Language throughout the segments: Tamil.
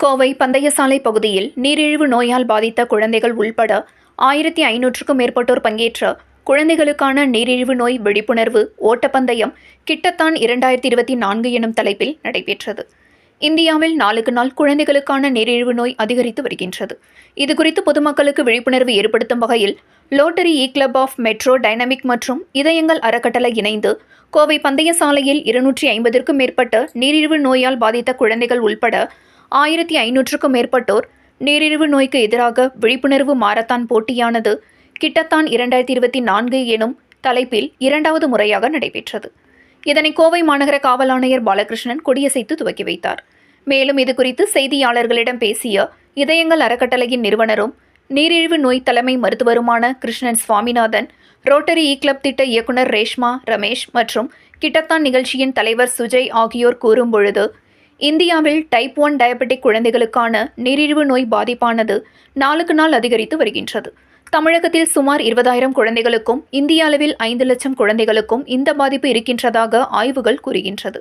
கோவை பந்தயசாலை பகுதியில் நீரிழிவு நோயால் பாதித்த குழந்தைகள் உள்பட ஆயிரத்தி ஐநூற்றுக்கும் மேற்பட்டோர் பங்கேற்ற குழந்தைகளுக்கான நீரிழிவு நோய் விழிப்புணர்வு ஓட்டப்பந்தயம் கிட்டத்தான் இரண்டாயிரத்தி இருபத்தி நான்கு எனும் தலைப்பில் நடைபெற்றது. இந்தியாவில் நாளுக்கு நாள் குழந்தைகளுக்கான நீரிழிவு நோய் அதிகரித்து வருகின்றது. இதுகுறித்து பொதுமக்களுக்கு விழிப்புணர்வு ஏற்படுத்தும் வகையில் Rotary e club of Metro Dynamic மற்றும் இதயங்கள் அறக்கட்டளை இணைந்து கோவை பந்தயசாலையில் இருநூற்றி ஐம்பதிற்கும் மேற்பட்ட நீரிழிவு நோயால் பாதித்த குழந்தைகள் உள்பட ஆயிரத்தி ஐநூற்றுக்கும் மேற்பட்டோர் நீரிழிவு நோய்க்கு எதிராக விழிப்புணர்வு மாரத்தான் போட்டியானது கிட்டத்தான் இரண்டாயிரத்தி இருபத்தி நான்கு எனும் தலைப்பில் இரண்டாவது முறையாக நடைபெற்றது. இதனை கோவை மாநகர காவல் ஆணையர் பாலகிருஷ்ணன் கொடியசைத்து துவக்கி வைத்தார். மேலும் இதுகுறித்து செய்தியாளர்களிடம் பேசிய இதயங்கள் அறக்கட்டளையின் நிறுவனரும் நீரிழிவு நோய் தலைமை மருத்துவருமான Krishnan Swaminathan Rotary e club திட்ட இயக்குனர் ரேஷ்மா ரமேஷ் மற்றும் கிட்டத்தான் நிகழ்ச்சியின் தலைவர் சுஜய் ஆகியோர் கூறும்பொழுது இந்தியாவில் டைப் ஒன் டயபெட்டிக் குழந்தைகளுக்கான நீரிழிவு நோய் பாதிப்பானது நாளுக்கு நாள் அதிகரித்து வருகின்றது. தமிழகத்தில் சுமார் இருபதாயிரம் குழந்தைகளுக்கும் இந்திய அளவில் ஐந்து லட்சம் குழந்தைகளுக்கும் இந்த பாதிப்பு இருக்கின்றதாக ஆய்வுகள் கூறுகின்றது.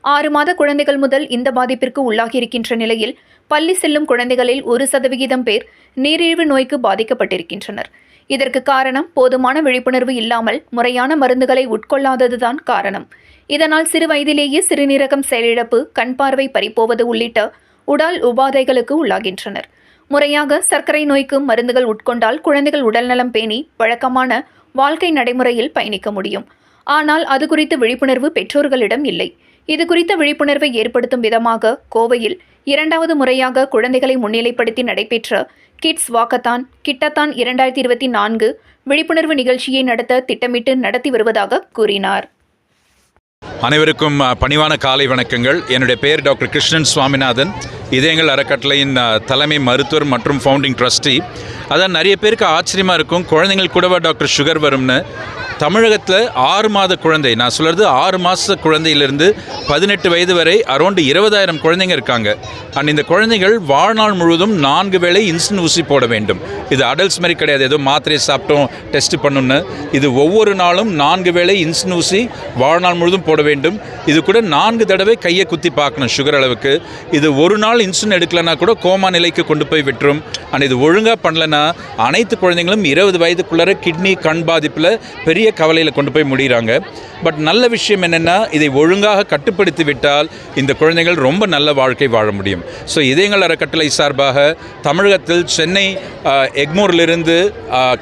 ஆறு மாத குழந்தைகள் முதல் இந்த பாதிப்பிற்கு உள்ளாகியிருக்கின்ற நிலையில் பள்ளி செல்லும் குழந்தைகளில் ஒரு சதவிகிதம் பேர் நீரிழிவு நோய்க்கு பாதிக்கப்பட்டிருக்கின்றனர். இதற்கு காரணம் போதுமான விழிப்புணர்வு இல்லாமல் முறையான மருந்துகளை உட்கொள்ளாததுதான் காரணம். இதனால் சிறு வயதிலேயே சிறுநீரகம் செயலிழப்பு கண் பார்வை பறிப்போவது உள்ளிட்ட உடல் உபாதைகளுக்கு உள்ளாகின்றனர். முறையாக சர்க்கரை நோய்க்கு மருந்துகள் உட்கொண்டால் குழந்தைகள் உடல்நலம் பேணி வழக்கமான வாழ்க்கை நடைமுறையில் பயணிக்க முடியும். ஆனால் அது குறித்த விழிப்புணர்வு பெற்றோர்களிடம் இல்லை. இது குறித்த விழிப்புணர்வை ஏற்படுத்தும் விதமாக கோவையில் இரண்டாவது முறையாக குழந்தைகளை முன்னிலைப்படுத்தி நடைபெற்ற கிட்ஸ் வாக்கத்தான். கிட்டத்தான் இரண்டாயிரத்தி இருபத்தி நான்கு விழிப்புணர்வு நிகழ்ச்சியை நடத்த திட்டமிட்டு நடத்தி வருவதாக கூறினார். அனைவருக்கும் பணிவான காலை வணக்கங்கள். என்னுடைய பெயர் டாக்டர் கிருஷ்ணன் சுவாமிநாதன். இதயங்கள் அறக்கட்டளையின் தலைமை மருத்துவர் மற்றும் ஃபவுண்டிங் ட்ரஸ்டி அதான் நிறைய பேருக்கு ஆச்சரியமாக இருக்கும். குழந்தைங்கள் கூடவா டாக்டர் சுகர் வரும்னு. தமிழகத்தில் ஆறு மாத குழந்தை நான் சொல்கிறது ஆறு மாத குழந்தையிலிருந்து பதினெட்டு வயது வரை அரௌண்டு இருபதாயிரம் குழந்தைங்க இருக்காங்க. அண்ட் இந்த குழந்தைகள் வாழ்நாள் முழுவதும் நான்கு வேளை இன்சுலின் ஊசி போட வேண்டும். இது அடல்ட்ஸ் மாதிரி கிடையாது. ஏதோ மாத்திரை சாப்பிட்டோம் டெஸ்ட் பண்ணணும்னு இது ஒவ்வொரு நாளும் நான்கு வேளை இன்சுலின் ஊசி வாழ்நாள் முழுதும் போட வேண்டும். இது கூட நான்கு தடவை கையை குத்தி பார்க்கணும் சுகர் அளவுக்கு. இது ஒரு நாள் இன்சுலின் எடுக்கலனா கூட கோமா நிலைக்கு கொண்டு போய் விட்டுரும். அண்ட் இது ஒழுங்காக பண்ணலனா அனைத்து குழந்தைங்களும் இருபது வயதுக்குள்ளார கிட்னி கண் பாதிப்பில் பெரிய கவலையில் கொண்டு போய் முடிகிறாங்க. பட் நல்ல விஷயம் என்னென்னா இதை ஒழுங்காக கட்டுப்படுத்தி விட்டால் இந்த குழந்தைகள் ரொம்ப நல்ல வாழ்க்கை வாழ முடியும். ஸோ இதயங்கள் அறக்கட்டளை சார்பாக தமிழகத்தில் சென்னை ஆஹ், எக்மோரிலிருந்து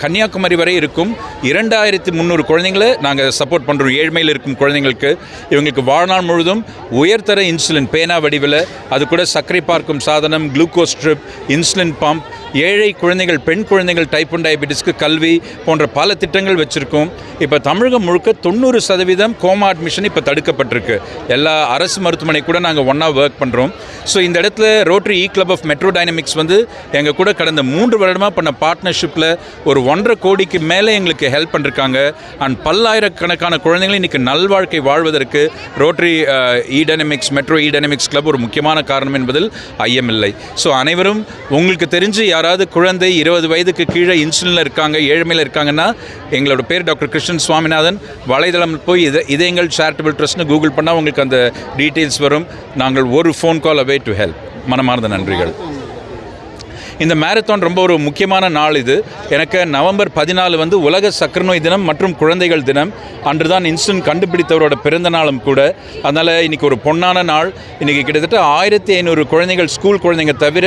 கன்னியாகுமரி வரை இருக்கும் இரண்டாயிரத்தி முந்நூறு குழந்தைங்களை நாங்கள் சப்போர்ட் பண்ணுறோம் ஏழ்மையில் இருக்கும் குழந்தைங்களுக்கு. இவங்களுக்கு வாழ்நாள் முழுதும் உயர்தர இன்சுலின் பேனா வடிவில் அது கூட சர்க்கரை பார்க்கும் சாதனம் குளுக்கோஸ் ட்ரிப் இன்சுலின் பம்ப் ஏழை குழந்தைகள் பெண் குழந்தைகள் டைப் ஒன் டயபெட்டிஸ்க்கு கல்வி போன்ற பல திட்டங்கள் வச்சுருக்கோம். இப்போ தமிழகம் முழுக்க தொண்ணூறு சதவீதம் கோமா அட்மிஷன் இப்போ தடுக்கப்பட்டிருக்கு. எல்லா அரசு மருத்துவமனை கூட நாங்கள் ஒன்றா ஒர்க் பண்ணுறோம் ஸோ இந்த இடத்துல Rotary e club of Metro Dynamics வந்து எங்கள் கூட கடந்த மூன்று வருடமாக பண்ண பார்ட்னர்ஷிப்பில் ஒரு ஒன்றரை கோடிக்கு மேலே எங்களுக்கு ஹெல்ப் பண்ணிருக்காங்க. அண்ட் பல்லாயிரக்கணக்கான குழந்தைகள் இன்றைக்கி நல்வாழ்க்கை வாழ்வதற்கு Rotary e Dynamics Metro e Dynamics club ஒரு முக்கியமான காரணம் என்பதில் ஐயமில்லை ஸோ அனைவரும் உங்களுக்கு தெரிஞ்சு யாராவது குழந்தை இருபது வயதுக்கு கீழே இன்சுலினில் இருக்காங்க ஏழ்மையில் இருக்காங்கன்னா எங்களோட பேர் டாக்டர் கிருஷ்ணன் சுவாமிநாதன். வலைதளம் போய் இதை இதயங்கள் சேரிட்டபிள் ட்ரஸ்ட்னு கூகுள் பண்ணால் உங்களுக்கு அந்த டீட்டெயில்ஸ் வரும். நாங்கள் ஒரு phone call away to help மனமார்ந்த நன்றிகள். இந்த மேரத்தான் ரொம்ப ஒரு முக்கியமான நாள் இது. எனக்கு நவம்பர் பதினாலு வந்து உலக சக்கரநோய் தினம் மற்றும் குழந்தைகள் தினம். அன்று தான் இன்சுலின் கண்டுபிடித்தவரோட பிறந்த நாளும் கூட. அதனால் இன்றைக்கி ஒரு பொன்னான நாள். இன்றைக்கி கிட்டத்தட்ட ஆயிரத்தி ஐநூறு குழந்தைகள் ஸ்கூல் குழந்தைங்க தவிர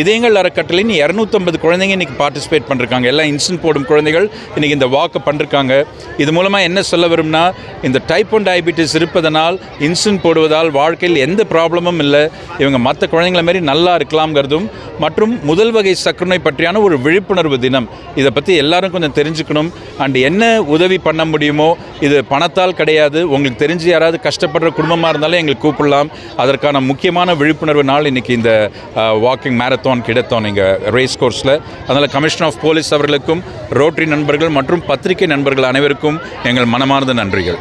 இதயங்கள் அறக்கட்டளைன்னு இரநூத்தம்பது குழந்தைங்க இன்றைக்கி பார்ட்டிசிபேட் பண்ணிருக்காங்க. எல்லாம் இன்சுலின் போடும் குழந்தைகள் இன்றைக்கி இந்த வாக்கை பண்ணிருக்காங்க. இது மூலமாக என்ன சொல்ல வரும்னா இந்த டைப் ஒன் டயபிட்டிஸ் இருப்பதனால் இன்சுலின் போடுவதால் வாழ்க்கையில் எந்த ப்ராப்ளமும் இல்லை. இவங்க மற்ற குழந்தைங்கள மாரி நல்லா இருக்கலாம்ங்கிறதும் மற்றும் முதல் முதல் வகை சக்குநோய் பற்றியான ஒரு விழிப்புணர்வு தினம். இதை பற்றி எல்லாரும் கொஞ்சம் தெரிஞ்சுக்கணும். அண்ட் என்ன உதவி பண்ண முடியுமோ இது பணத்தால் கிடையாது. உங்களுக்கு தெரிஞ்சு யாராவது கஷ்டப்படுற குடும்பமாக இருந்தாலும் எங்களுக்கு கூப்பிடலாம். அதற்கான முக்கியமான விழிப்புணர்வு நாள் இன்றைக்கி இந்த வாக்கிங் மேரத்தான் கிடைத்தோம் நீங்கள் ரேஸ் கோர்ஸில் அதனால் கமிஷன் ஆஃப் போலீஸ் அவர்களுக்கும் ரோட்டரி நண்பர்கள் மற்றும் பத்திரிகை நண்பர்கள் அனைவருக்கும் எங்கள் மனமார்ந்த நன்றிகள்.